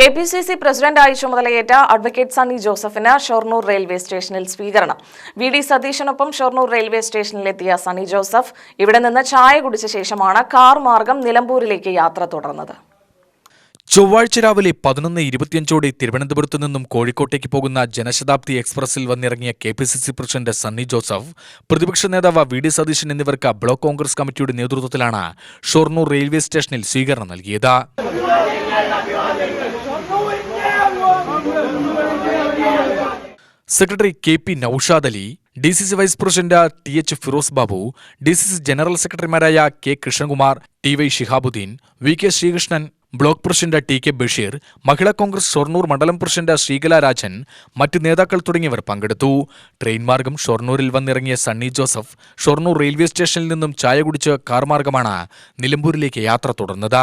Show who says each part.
Speaker 1: K P C C പ്രസിഡന്റായി ചുമതലയേറ്റ advocate Sunny ജോസഫിന് ഷൊർണൂർ റെയിൽവേ സ്റ്റേഷനിൽ സ്വീകരണം. വി ഡി സതീശനൊപ്പം ഷൊർണൂർ റെയിൽവേ സ്റ്റേഷനിലെത്തിയ സണ്ണി ജോസഫ് ഇവിടെ നിന്ന് ചായ കുടിച്ച ശേഷമാണ് കാർ മാർഗം നിലമ്പൂരിലേക്ക് യാത്ര തുടർന്നത്.
Speaker 2: ചൊവ്വാഴ്ച രാവിലെ പതിനൊന്ന് ഇരുപത്തിയഞ്ചോടെ തിരുവനന്തപുരത്തു നിന്നും കോഴിക്കോട്ടേക്ക് പോകുന്ന ജനശതാബ്ദി എക്സ്പ്രസിൽ വന്നിറങ്ങിയ K P C C president Sunny Joseph പ്രതിപക്ഷ നേതാവ് വി ഡി സതീശൻ എന്നിവർക്ക് ബ്ലോക്ക് കോൺഗ്രസ് കമ്മിറ്റിയുടെ നേതൃത്വത്തിലാണ് ഷൊർണൂർ റെയിൽവേ സ്റ്റേഷനിൽ സ്വീകരണം നൽകിയത്. Secretary K P Naushad Ali D C C vice president T H Firoz Babu D C C general സെക്രട്ടറിമാരായ K Krishnakumar T Y Shihabuddin V K Sreekrishnan block president T K Basheer Mahila Congress Shoranur മണ്ഡലം president Sreekala Rajan മറ്റ് നേതാക്കൾ തുടങ്ങിയവർ പങ്കെടുത്തു. Train മാർഗം ഷൊർണൂരിൽ വന്നിറങ്ങിയ Sunny Joseph Shoranur railway സ്റ്റേഷനിൽ നിന്നും ചായ കുടിച്ച് കാർ മാർഗമാണ് നിലമ്പൂരിലേക്ക് യാത്ര തുടർന്നത്.